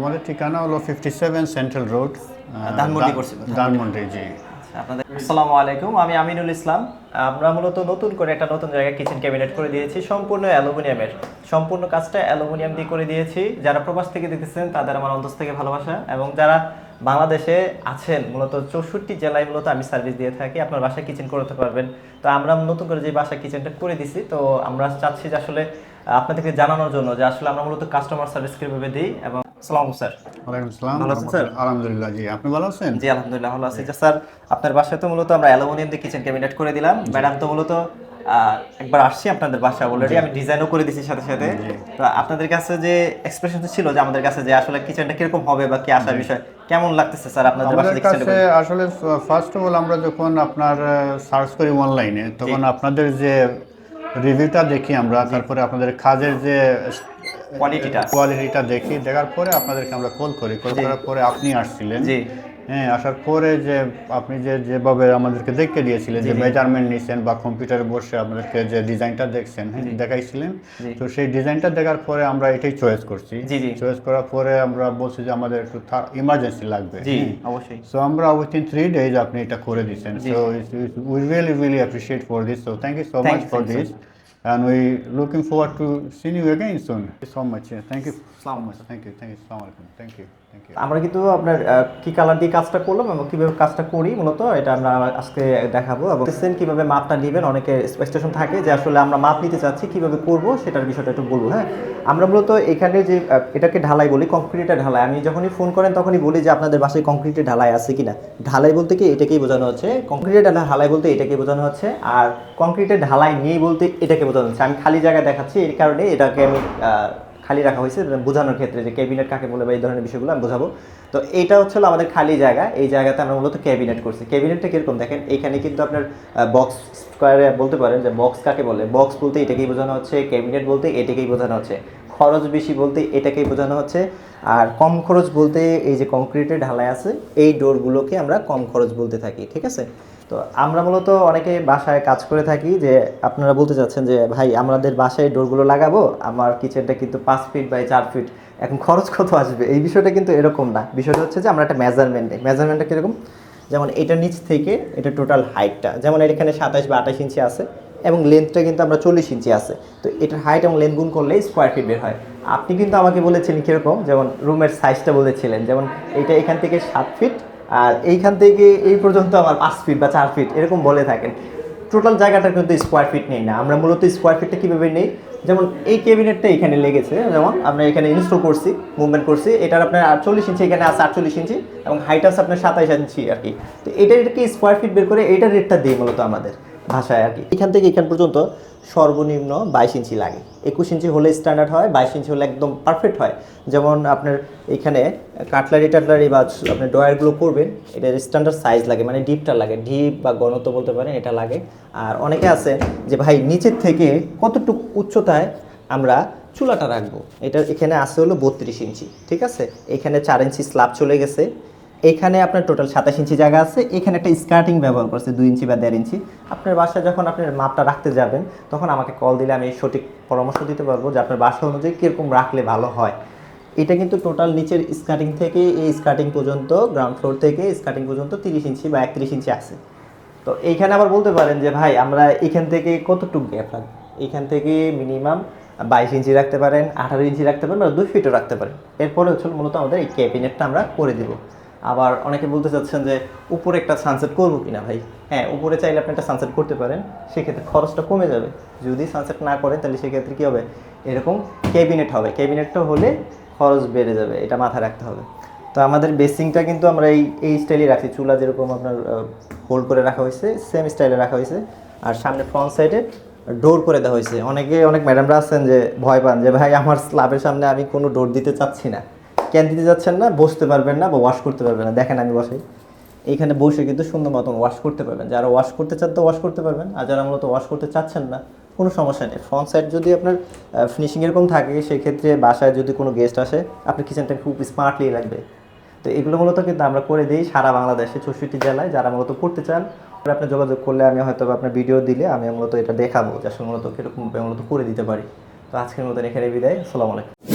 আমাদের ঠিকানা হলো fifty seven Central Road Dhanmondi করছে। ধানমন্ডি। জি। আপনাদের আসসালামু আলাইকুম আমি আমিনুল ইসলাম। আমরা মূলত নতুন করে একটা নতুন জায়গায় কিচেন ক্যাবিনেট করে দিয়েছি সম্পূর্ণ অ্যালুমিনিয়ামের। সম্পূর্ণ কাজটা অ্যালুমিনিয়াম দিয়ে করে দিয়েছি। যারা প্রবাস থেকে দেখতেছেন তাদের আমার অন্তস থেকে ভালোবাসা। এবং যারা বাংলাদেশে আছেন মূলত চৌষট্টি জেলায় মূলত আমি সার্ভিস দিয়ে থাকি আপনার বাসায় কিচেন করতে পারবেন। তো আমরা নতুন করে যে বাসা কিচেনটা করে দিছি তো আমরা চাচ্ছি যে আসলে আপনাদেরকে জানানোর জন্য যে আসলে আমরা মূলত কাস্টমার সার্ভিস কীভাবে দিই এবং আসসালামু স্যার। ওয়ালাইকুম আসসালাম। ভালো আছেন, স্যার? আলহামদুলিল্লাহ জি আপনি ভালো আছেন? জি আলহামদুলিল্লাহ ভালো আছি। স্যার আপনার বাসায় তো মূলত আমরা অ্যালুমিনিয়াম দিয়ে কিচেন ক্যাবিনেট করে দিলাম। ম্যাডাম তো মূলত একবার আসছি আপনাদের বাসায় অলরেডি আমি ডিজাইনও করে দিছি সাথে সাথে। তো আপনাদের কাছে যে এক্সপ্রেশন ছিল যে আমাদের কাছে যে আসলে কিচেনটা কীরকম হবে বা কি আসার বিষয় কেমন লাগতেছে স্যার আপনাদের কাছে আসলে ফার্স্ট অফ অল আমরা যখন আপনার সার্চ করি অনলাইনে তখন আপনাদের যে রিভিউটা দেখি আমরা তারপরে আপনাদের কাজের যে কোয়ালিটিটা কোয়ালিটিটা দেখি দেখার পরে আপনাদেরকে আমরা কল করি। কল করার পরে আপনি আসছিলেন। জি। হ্যাঁ আসার পরে যে আপনি যে যেভাবে আমাদেরকে দেখে দিয়েছিলেন যে মেজারমেন্ট নিছেন বা কম্পিউটারে বসে আমাদেরকে যে ডিজাইনটা দেখছেন হ্যাঁ দেখাইছিলেন তো সেই ডিজাইনটা দেখার পরে আমরা এটাই চয়েস করছি। চয়েস করার পরে আমরা বলছি যে আমাদের একটু ইমার্জেন্সি লাগবে হ্যাঁ। অবশ্যই সো আমরা উইথিন থ্রি ডেজ আপনি এটা করে দিচ্ছেন so we really really appreciate for this so thank you so much for this and we looking forward to seeing you again soon. Thank you so much. Yeah, Thank you so Assalamu much. Thank you. Thank you. Thank you. Thank you. আমরা কিন্তু আপনার কি colour দিয়ে কাজটা করলাম এবং কীভাবে কাজটা করি মূলত এটা আমরা আজকে দেখাবো এবং কীভাবে মাপটা নেবেন অনেকে স্পেসিফিকেশন থাকে যে আসলে আমরা মাপ নিতে চাচ্ছি, কীভাবে করব সেটার বিষয়টা একটু বলব হ্যাঁ? আমরা মূলত এখানে যে এটাকে ঢালাই বলি কংক্রিটের ঢালাই। আমি যখনই ফোন করেন তখনই বলি যে আপনাদের বাসায় কংক্রিটের ঢালাই আছে কিনা। ঢালাই বলতে কি এটাকেই বোঝানো হচ্ছে? কংক্রিটের ঢালাই বলতে এটাকে বোঝানো হচ্ছে আর কংক্রিটের ঢালাই নেই বলতে এটাকে বোঝানো হচ্ছে। আমি খালি জায়গায় দেখাচ্ছি, এই কারণে এটাকে আমি খালি রাখা হয়েছে বোঝানোর ক্ষেত্রে যে ক্যাবিনেট কাকে বলে বা এই ধরনের বিষয়গুলো আমি বোঝাবো। তো এইটা হচ্ছে আমাদের খালি জায়গা, এই জায়গাতে আমরা মূলত ক্যাবিনেট করছি। ক্যাবিনেটটা কীরকম দেখেন, এখানে কিন্তু আপনার বক্স স্কোয়ারে বলতে পারেন যে বক্স কাকে বলে? বক্স বলতে এটাকেই বোঝানো হচ্ছে, ক্যাবিনেট বলতে এটাকেই বোঝানো হচ্ছে, খরচ বেশি বলতে এটাকেই বোঝানো হচ্ছে, আর কম খরচ বলতে এই যে কংক্রিটের ঢালাই আছে, এই ডোরগুলোকে আমরা কম খরচ বলতে থাকি, ঠিক আছে? তো আমরা মূলত অনেকে বাসায় কাজ করে থাকি যে আপনারা বলতে চাচ্ছেন যে, ভাই, আমাদের বাসায় ডোরগুলো লাগাবো, আমার কিচেনটা কিন্তু পাঁচ ফিট বাই চার ফিট, এখন খরচ কত আসবে? এই বিষয়টা কিন্তু এরকম না। বিষয়টা হচ্ছে যে, আমরা একটা মেজারমেন্ট নেই মেজারমেন্টটা কীরকম? যেমন এটা নিচ থেকে এটা টোটাল হাইটটা যেমন এখানে সাতাশ বা আঠাশ ইঞ্চি আছে এবং লেন্থটা কিন্তু আমরা চল্লিশ ইঞ্চি আছে। তো এটার হাইট এবং লেন্থ গুণ করলে স্কোয়ার ফিট বের হয়। আপনি কিন্তু আমাকে বলেছিলেন কীরকম? যেমন রুমের সাইজটা বলেছিলেন। যেমন এটা এখান থেকে সাত ফিট আর এইখান থেকে এই পর্যন্ত আমার পাঁচ ফিট বা চার ফিট এরকম বলে থাকেন। টোটাল জায়গাটা কিন্তু স্কোয়ার ফিট নেই না। আমরা মূলত স্কোয়ার ফিটটা কীভাবে নেই? যেমন এই ক্যাবিনেটটা এখানে লেগেছে, যেমন আমরা এখানে ইনস্টল করছি মুভমেন্ট করছি। এটার আপনার আটচল্লিশ ইঞ্চি, এখানে আছে আটচল্লিশ ইঞ্চি এবং হাইট আছে আপনার সাতাইশ ইঞ্চি আর কি। তো এটা এটাকে স্কোয়ার ফিট বের করে? এটার রেটটা দিই মূলত আমাদের। ভাষায় আর কি। এখান থেকে এখান পর্যন্ত সর্বনিম্ন বাইশ ইঞ্চি লাগে। একুশ ইঞ্চি হলে স্ট্যান্ডার্ড হয়, বাইশ ইঞ্চি হলে একদম পারফেক্ট হয়। যেমন আপনার এখানে কাটলারি টাটলারি বা আপনি ডয়ারগুলো করবেন, এটার স্ট্যান্ডার্ড সাইজ লাগে মানে ডিপটা লাগে। ডিপ বা গণত বলতে পারেন, এটা লাগে। আর অনেকে আছে যে, ভাই, নিচের থেকে কতটুকু উচ্চতায় আমরা চুলাটা রাখব? এটা এখানে আছে হলো বত্রিশ ইঞ্চি, ঠিক আছে? এখানে চার ইঞ্চি স্ল্যাব চলে গেছে। এখানে আপনার টোটাল সাতাশ ইঞ্চি জায়গা আছে। এখানে একটা স্কার্টিং ব্যবহার করছে, দুই ইঞ্চি বা দেড় ইঞ্চি। আপনার বাসায় যখন আপনার মাপটা রাখতে যাবেন, তখন আমাকে কল দিলে আমি সঠিক পরামর্শ দিতে পারব যে আপনার বাসা অনুযায়ী কীরকম রাখলে ভালো হয়। এটা কিন্তু টোটাল নিচের স্কার্টিং থেকে, এই স্কার্টিং পর্যন্ত গ্রাউন্ড ফ্লোর থেকে স্কার্টিং পর্যন্ত তিরিশ ইঞ্চি বা একত্রিশ ইঞ্চি আছে। তো এইখানে আবার বলতে পারেন যে, ভাই, আমরা এখান থেকে কতটুকু গ্যাপ রাখব? এখান থেকে মিনিমাম বাইশ ইঞ্চি রাখতে পারেন, আঠারো ইঞ্চি রাখতে পারেন বা দুই ফিটও রাখতে পারেন। এরপরে হচ্ছে মূলত আমাদের এই ক্যাবিনেটটা আমরা করে দিব। আবার অনেকে বলতে চাচ্ছেন যে উপরে একটা সানসেট করব কিনা ভাই? হ্যাঁ উপরে চাইলে আপনি একটা সানসেট করতে পারেন, সেক্ষেত্রে খরচটা কমে যাবে। যদি সানসেট না করেন, তাহলে সেক্ষেত্রে কী হবে? এরকম ক্যাবিনেট হবে। ক্যাবিনেটটা হলে খরচ বেড়ে যাবে, এটা মাথায় রাখতে হবে। তো আমাদের বেসিংটা কিন্তু আমরা এই এই স্টাইলে রাখছি। চুলা যেরকম আপনার হোল্ড করে রাখা হয়েছে সেম স্টাইলে রাখা হয়েছে। আর সামনে ফ্রন্ট সাইডে ডোর করে দেওয়া হয়েছে। অনেকে, অনেক ম্যাডামরা আছেন যে ভয় পান যে, ভাই, আমার স্ল্যাবের সামনে আমি কোনো ডোর দিতে চাচ্ছি না। কেন দিতে যাচ্ছেন না, বসতে পারবেন না বা ওয়াশ করতে পারবেন না। দেখেন আমি বসাই এইখানে বসে কিন্তু সুন্দর মতন ওয়াশ করতে পারবেন। যারা ওয়াশ করতে চান তো ওয়াশ করতে পারবেন, আর যারা মূলত ওয়াশ করতে চাচ্ছেন না, কোনো সমস্যা নেই। ফ্রন্ট সাইড যদি আপনার ফিনিশিং এরকম থাকে, সেক্ষেত্রে বাসায় যদি কোনো গেস্ট আসে, আপনার কিচেনটা খুব স্মার্টলি লাগবে। তো এগুলো মূলত কিন্তু আমরা করে দিই সারা বাংলাদেশে, চৌষট্টি জেলায়। যারা মূলত করতে চান আপনি যোগাযোগ করলে আমি হয়তো আপনার ভিডিও দিলে আমি মূলত এটা দেখাবো যে আসলে মূলত কীরকম মূলত করে দিতে পারি। তো আজকের মতন এখানে বিদায়। আসসালামু আলাইকুম।